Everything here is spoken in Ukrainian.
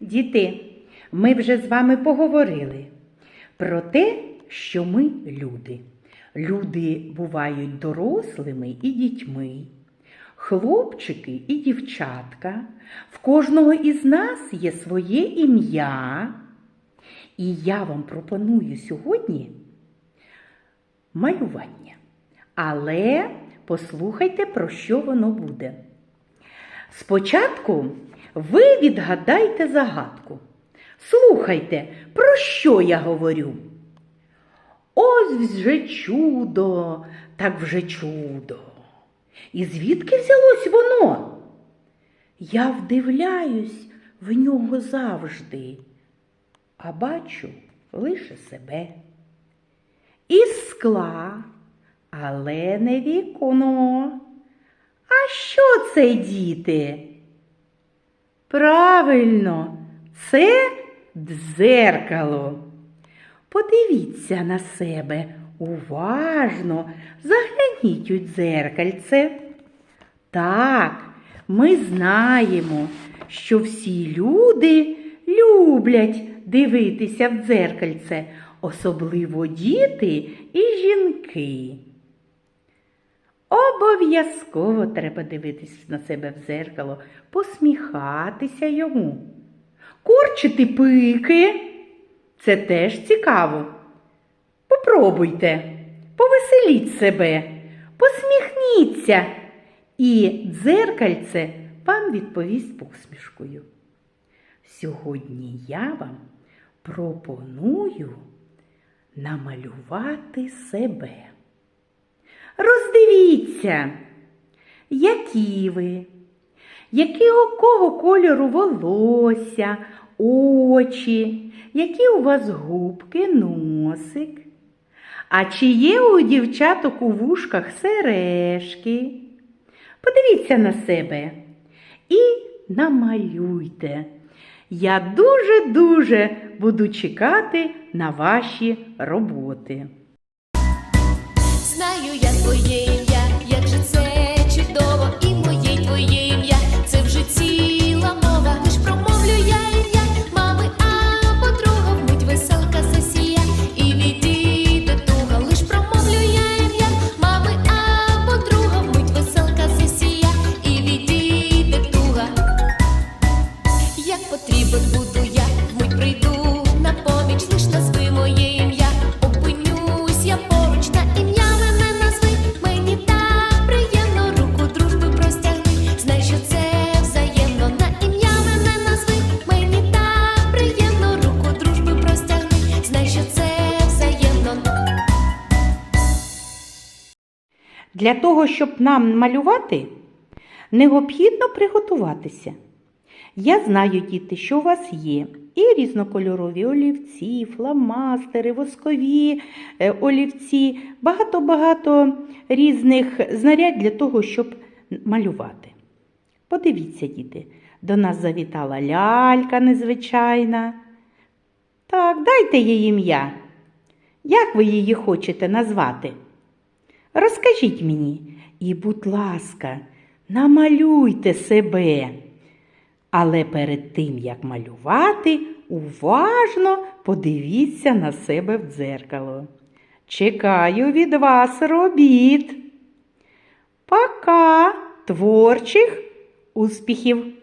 Діти, ми вже з вами поговорили про те, що ми люди. Люди бувають дорослими і дітьми, хлопчики і дівчатка. В кожного із нас є своє ім'я. І я вам пропоную сьогодні малювання. Але послухайте, про що воно буде. Спочатку ви відгадайте загадку. Слухайте, про що я говорю? Ось вже чудо, так вже чудо. І звідки взялось воно? Я вдивляюсь в нього завжди, а бачу лише себе. Із скла, але не вікно. А що це, діти? Правильно, це дзеркало. Подивіться на себе уважно, загляніть у дзеркальце. Так, ми знаємо, що всі люди люблять дивитися в дзеркальце, особливо діти і жінки. Обов'язково треба дивитись на себе в дзеркало, посміхатися йому. Корчити пики це теж цікаво. Попробуйте, повеселіть себе, посміхніться, і дзеркальце вам відповість посмішкою. Сьогодні я вам пропоную намалювати себе. Роздивіться, які ви, якого кого кольору волосся, очі, які у вас губки, носик. А чи є у дівчаток у вушках сережки? Подивіться на себе і намалюйте. Я дуже-дуже буду чекати на ваші роботи. Знаю я потрібен буду я, вмить прийду на поміч, лиш назви моє ім'я, опинюсь я поруч, та ім'я мене назви, мені так приємно, руку дружби простягни, знай, що це взаємно, на ім'я мене назви, мені так приємно, руку дружби простягни, знай, що це взаємно. Для того, щоб нам малювати, необхідно приготуватися. Я знаю, діти, що у вас є і різнокольорові олівці, фломастери, воскові е, олівці, багато-багато різних знарядь для того, щоб малювати. Подивіться, діти, до нас завітала лялька незвичайна. Так, дайте їй ім'я. Як ви її хочете назвати? Розкажіть мені і, будь ласка, намалюйте себе. Але перед тим, як малювати, уважно подивіться на себе в дзеркало. Чекаю від вас робіт. Пока творчих успіхів!